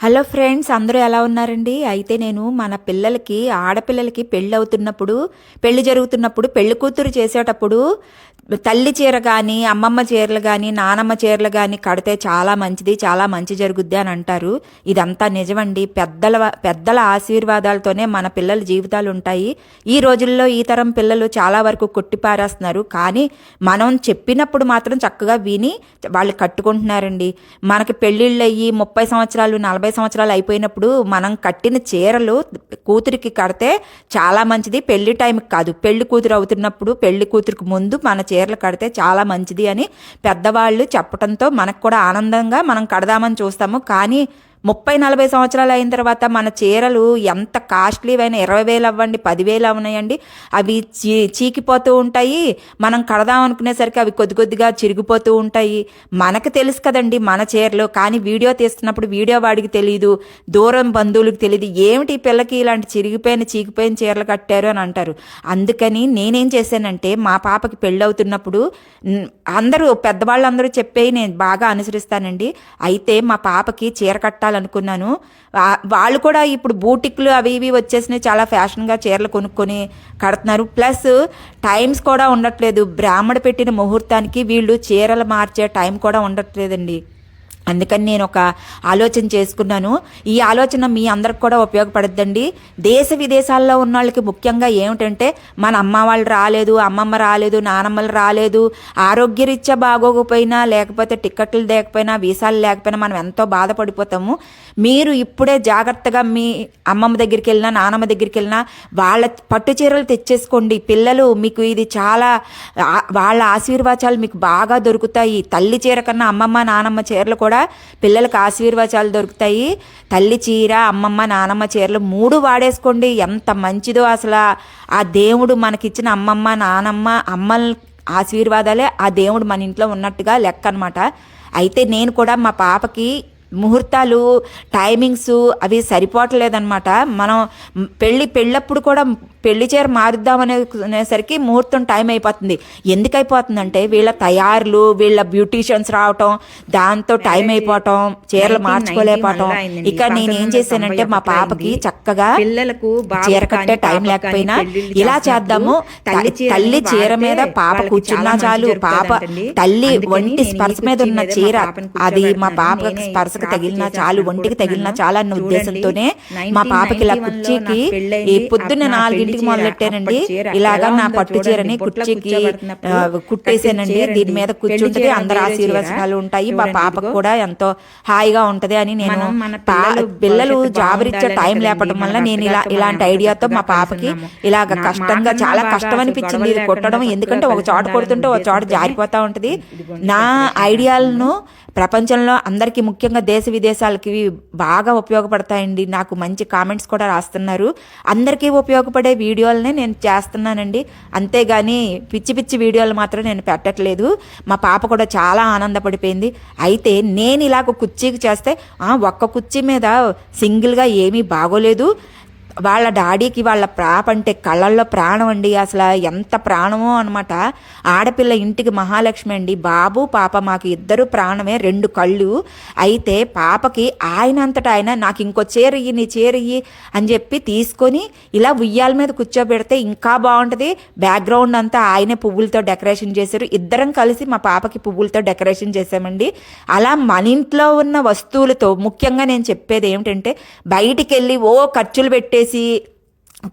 Hello friends అందరూ ఎలా ఉన్నారండి? అయితే నేను మన పిల్లలకి ఆడపిల్లలకి పెళ్ళి అవుతున్నప్పుడు పెళ్ళి జరుగుతున్నప్పుడు పెళ్ళి కూతురు చేసేటప్పుడు తల్లి చీర కానీ అమ్మమ్మ చీరలు కానీ నానమ్మ చీరలు కానీ కడితే చాలా మంచిది చాలా మంచి జరుగుద్ది అని అంటారు. ఇదంతా నిజమండి. పెద్దల పెద్దల ఆశీర్వాదాలతోనే మన పిల్లల జీవితాలు ఉంటాయి. ఈ రోజుల్లో ఈ తరం పిల్లలు చాలా వరకు కొట్టిపారేస్తున్నారు. కానీ మనం చెప్పినప్పుడు మాత్రం చక్కగా విని వాళ్ళు కట్టుకుంటున్నారండి. మనకి పెళ్ళిళ్ళు అయ్యి ముప్పై సంవత్సరాలు నలభై సంవత్సరాలు అయిపోయినప్పుడు మనం కట్టిన చీరలు కూతురికి కడితే చాలా మంచిది. పెళ్ళి టైంకి కాదు. పెళ్ళి కూతురు అవుతున్నప్పుడు పెళ్ళి కూతురికి ముందు మన చీరలు కడితే చాలా మంచిది అని పెద్దవాళ్ళు చెప్పడంతో మనకు కూడా ఆనందంగా మనం కడదామని చూస్తాము. కానీ ముప్పై నలభై సంవత్సరాలు అయిన తర్వాత మన చీరలు ఎంత కాస్ట్లీ అయినా ఇరవై వేలు అవ్వండి పదివేలు అవునాయండి. అవి చీ చీకిపోతూ ఉంటాయి. మనం కడదాం అనుకునేసరికి అవి కొద్ది కొద్దిగా చిరిగిపోతూ ఉంటాయి. మనకు తెలుసు కదండి మన చీరలు కానీ వీడియో తీస్తున్నప్పుడు వీడియో వాడికి తెలియదు దూరం బంధువులకు తెలియదు ఏమిటి ఈ పిల్లకి ఇలాంటి చిరిగిపోయిన చీకిపోయిన చీరలు కట్టారు అని అంటారు. అందుకని నేనేం చేశానంటే మా పాపకి పెళ్ళవుతున్నప్పుడు అందరూ పెద్దవాళ్ళందరూ చెప్పేవి నేను బాగా అనుసరిస్తానండి. అయితే మా పాపకి చీర కట్టాలి వా- వాళ్ళు కూడా ఇప్పుడు బూటిక్లు అవి ఇవి వచ్చేసినాయి. చాలా ఫ్యాషన్గా చీరలు కొనుక్కొని కడుతున్నారు. ప్లస్ టైమ్స్ కూడా ఉండట్లేదు. బ్రాహ్మణ పెట్టిన ముహూర్తానికి వీళ్ళు చీరలు మార్చే టైం కూడా ఉండట్లేదండి. అందుకని నేను ఒక ఆలోచన చేసుకున్నాను. ఈ ఆలోచన మీ అందరికి కూడా ఉపయోగపడుద్దండి. దేశ విదేశాల్లో ఉన్న వాళ్ళకి ముఖ్యంగా ఏమిటంటే మన అమ్మ వాళ్ళు రాలేదు అమ్మమ్మ రాలేదు నానమ్మలు రాలేదు ఆరోగ్యరీత్యా బాగోకపోయినా లేకపోతే టిక్కెట్లు లేకపోయినా వీసాలు లేకపోయినా మనం ఎంతో బాధపడిపోతాము. మీరు ఇప్పుడే జాగ్రత్తగా మీ అమ్మమ్మ దగ్గరికి వెళ్ళినా నానమ్మ దగ్గరికి వెళ్ళినా వాళ్ళ పట్టు చీరలు తెచ్చేసుకోండి. పిల్లలు మీకు ఇది చాలా వాళ్ళ ఆశీర్వాచాలు మీకు బాగా దొరుకుతాయి. తల్లి చీర కన్నా అమ్మమ్మ నానమ్మ చీరలు కూడా పిల్లలకు ఆశీర్వచనాలు దొరుకుతాయి. తల్లి చీర అమ్మమ్మ నానమ్మ చీరలు మూడు వాడేసుకోండి. ఎంత మంచిదో అసలు. ఆ దేవుడు మనకిచ్చిన అమ్మమ్మ నానమ్మ అమ్మల ఆశీర్వాదాలే ఆ దేవుడు మన ఇంట్లో ఉన్నట్టుగా లెక్క అనమాట అయితే నేను కూడా మా పాపకి ముహూర్తాలు టైమింగ్స్ అవి సరిపోవట్లేదన్నమాట మనం పెళ్ళి పెళ్ళప్పుడు కూడా పెళ్ళి చీర మారుద్దామనే అనేసరికి ముహూర్తం టైం అయిపోతుంది ఎందుకు అయిపోతుందంటే వీళ్ళ తయారులు వీళ్ళ బ్యూటీషియన్స్ రావటం దాంతో టైం అయిపోవటం చీరలు 1990 మార్చుకోలేకపోవటం. ఇక నేనేం చేశానంటే మా 1991 పాపకి. చక్కగా పిల్లలకు చీర కట్టే టైం లేకపోయినా ఇలా చేద్దాము తల్లి చీర మీద పాప కూర్చున్నా చాలా పాప. తల్లి ఒంటి ఈ స్పర్శ మీద ఉన్న చీర అది మా. పాపకి నేనే క్రాఫ్ట్ తగిలినా చాలు ఒంటికి తగిలినా చాలు అన్న ఉద్దేశంతోనే మా పాపకి ఇలా 1991 లో కుర్చీకి. ఈ పొద్దున్న నాలుగింటికి మొదలెట్టానండి ఇలాగా నా పట్టు చీరని కుర్చీకి కుట్టేసానండి దీని. మీద కూర్చుంటది అందరు. ఆశీర్వచనాలు ఉంటాయి మా పాపకు. కూడా ఎంతో హాయిగా ఉంటది అని నేను పిల్లలు బాగుండాలని టైం లేపడం వల్ల నేను ఇలా ఇలాంటి ఐడియాతో మా పాపకి. ఇలాగ కష్టంగా చాలా కష్టం అనిపించింది ఇది కొట్టడం ఎందుకంటే ఒక చోట కొడుతుంటే ఒక చోట జారిపోతా ఉంటది నా ఐడియాలను ప్రపంచంలో అందరికీ ముఖ్యంగా దేశ విదేశాలకి బాగా ఉపయోగపడతాయండి. నాకు మంచి కామెంట్స్ కూడా రాస్తున్నారు. అందరికీ ఉపయోగపడే వీడియోలనే నేను చేస్తున్నానండి. అంతేగాని పిచ్చి పిచ్చి వీడియోలు మాత్రం నేను పెట్టట్లేదు. మా పాప కూడా చాలా ఆనందపడిపోయింది. అయితే నేను ఇలాగ కుర్చీకి చేస్తే ఒక్క కుర్చీ మీద సింగిల్గా ఏమీ బాగోలేదు. వాళ్ళ డాడీకి వాళ్ళ ప్రాప అంటే కళ్ళల్లో ప్రాణం అండి. అసలు ఎంత ప్రాణమో అనమాట ఆడపిల్ల ఇంటికి మహాలక్ష్మి అండి. బాబు పాప మాకు ఇద్దరు ప్రాణమే రెండు కళ్ళు. అయితే పాపకి ఆయన అంతటా ఆయన నాకు ఇంకో చీర ఇయ్యి నీ చీర అని చెప్పి తీసుకొని ఇలా ఉయ్యాల మీద కూర్చోబెడితే ఇంకా బాగుంటుంది. బ్యాక్గ్రౌండ్ అంతా ఆయనే పువ్వులతో డెకరేషన్ చేశారు. ఇద్దరం కలిసి మా పాపకి పువ్వులతో డెకరేషన్ చేశామండి. అలా మన ఇంట్లో ఉన్న వస్తువులతో ముఖ్యంగా నేను చెప్పేది ఏమిటంటే బయటికి వెళ్ళి ఓ ఖర్చులు పెట్టేసి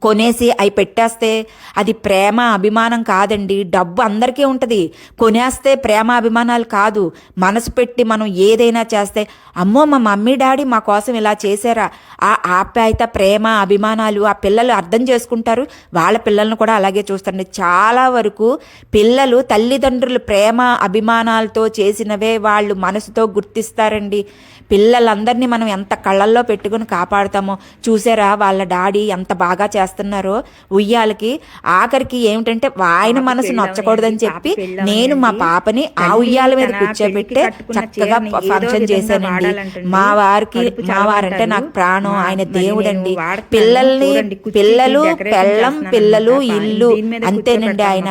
కొనేసి అవి పెట్టేస్తే అది ప్రేమ అభిమానం కాదండి. డబ్బు అందరికీ ఉంటుంది. కొనేస్తే ప్రేమ అభిమానాలు కాదు. మనసు పెట్టి మనం ఏదైనా చేస్తే అమ్మో మా మమ్మీ డాడీ మా కోసం ఇలా చేశారా? ఆ ఆప్యాయత ప్రేమ అభిమానాలు ఆ పిల్లలు అర్థం చేసుకుంటారు. వాళ్ళ పిల్లల్ని కూడా అలాగే చూస్తారండి. చాలా వరకు పిల్లలు తల్లిదండ్రులు ప్రేమ అభిమానాలతో చేసినవే వాళ్ళు మనసుతో గుర్తిస్తారండి. పిల్లలందరినీ మనం ఎంత కళ్ళల్లో పెట్టుకుని కాపాడుతామో చూసారా వాళ్ళ డాడీ ఎంత బాగా చేస్తున్నారో ఉయ్యాలకి ఆఖరికి ఏమిటంటే ఆయన మనసు నొచ్చకూడదని చెప్పి నేను మా. పాపని ఆ ఉయ్యాల మీద కూర్చోబెట్టే చక్కగా ఫంక్షన్ చేశానండి. మా వారికి మా వారంటే. నాకు ప్రాణం ఆయన దేవుడండి. పిల్లల్ని పిల్లలు పెళ్ళం పిల్లలు. ఇల్లు అంతేనండి ఆయన.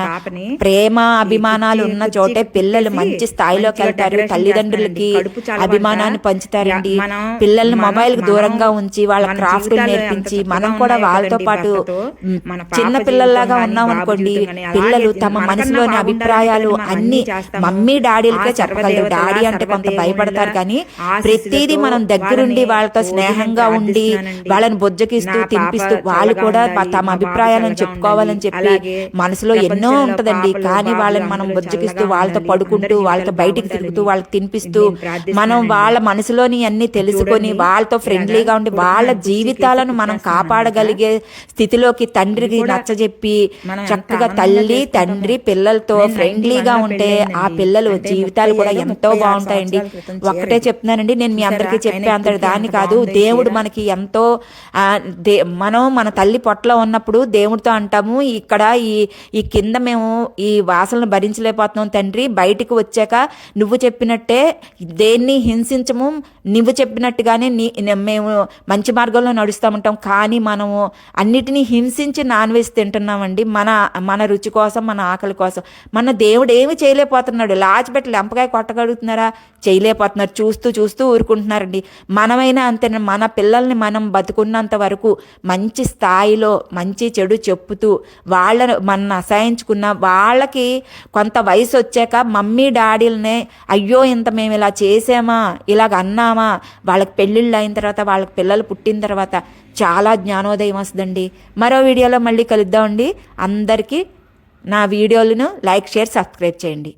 ప్రేమ అభిమానాలు ఉన్న చోటే పిల్లలు మంచి స్థాయిలోకి వెళ్తారు తల్లిదండ్రులకి అభిమానాన్ని పంచుతారు మనం పిల్లల్ని మొబైల్కు దూరంగా ఉంచి వాళ్ళ క్రాఫ్ట్ నేర్పించి మనం కూడా వాళ్ళతో పాటు చిన్న పిల్లల్లాగా ఉన్నాం అనుకోండి పిల్లలు తమ మనసులోని అభిప్రాయాలు అన్ని. మమ్మీ డాడీలకే చెప్పగలరు డాడీ అంటే కొంత భయపడతారు కానీ ప్రతిదీ మనం దగ్గరుండి వాళ్ళతో స్నేహంగా ఉండి. వాళ్ళని బొజ్జకిస్తూ తినిపిస్తూ వాళ్ళు కూడా తమ అభిప్రాయాలను చెప్పుకోవాలని. చెప్పి మనసులో ఎన్నో ఉంటదండి కానీ వాళ్ళని మనం బొజ్జకిస్తూ వాళ్ళతో. పడుకుంటూ వాళ్ళతో బయటికి తిరుగుతూ వాళ్ళకి తినిపిస్తూ మనం. వాళ్ళ మనసులోని అన్ని తెలుసుకొని వాళ్ళతో ఫ్రెండ్లీగా ఉండి వాళ్ళ జీవితాలను మనం కాపాడగలిగే స్థితిలోకి తండ్రికి నచ్చజెప్పి చక్కగా తల్లి. తండ్రి పిల్లలతో ఫ్రెండ్లీగా 91 ఉంటే ఆ. పిల్లలు జీవితాలు కూడా 35 ఎంతో 36 బాగుంటాయండి ఒక్కటే. చెప్తున్నానండి నేను మీ? అందరికీ చెప్పే అంతటి దాన్ని కాదు దేవుడు. మనకి ఎంతో మనం మన తల్లి పొట్టలో ఉన్నప్పుడు దేవుడితో అంటాము ఇక్కడ ఈ ఈ కింద మేము ఈ వాసనలు భరించలేకపోతున్నాం తండ్రి బయటికి వచ్చాక నువ్వు చెప్పినట్టే దేన్ని హింసించము నువ్వు చెప్పినట్టుగానే నీ మేము మంచి మార్గంలో నడుస్తూ ఉంటాం. కానీ మనము అన్నిటినీ హింసించి నాన్ వెజ్ తింటున్నామండి. మన మన రుచి కోసం మన ఆకలి కోసం. మన దేవుడు ఏమి చేయలేకపోతున్నాడు. లాచిపెట్టి లెంపకాయ కొట్టగలుగుతున్నారా? చేయలేకపోతున్నారు. చూస్తూ చూస్తూ ఊరుకుంటున్నారండి. మనమైనా అంతే మన పిల్లల్ని మనం బతుకున్నంత వరకు మంచి స్థాయిలో మంచి చెడు చెప్పుతూ వాళ్ళను మన అసహించుకున్న వాళ్ళకి కొంత వయసు వచ్చాక మమ్మీ డాడీలనే అయ్యో ఇంత మేము ఇలా చేసామా? ఇలాగ అన్నామా? వాళ్ళకి పెళ్ళిళ్ళు అయిన తర్వాత వాళ్ళకి పిల్లలు పుట్టిన తర్వాత చాలా జ్ఞానోదయం వస్తుందండి. మరో వీడియోలో మళ్ళీ కలుద్దామండి. అందరికీ నా వీడియోలను లైక్ షేర్ సబ్స్క్రైబ్ చేయండి.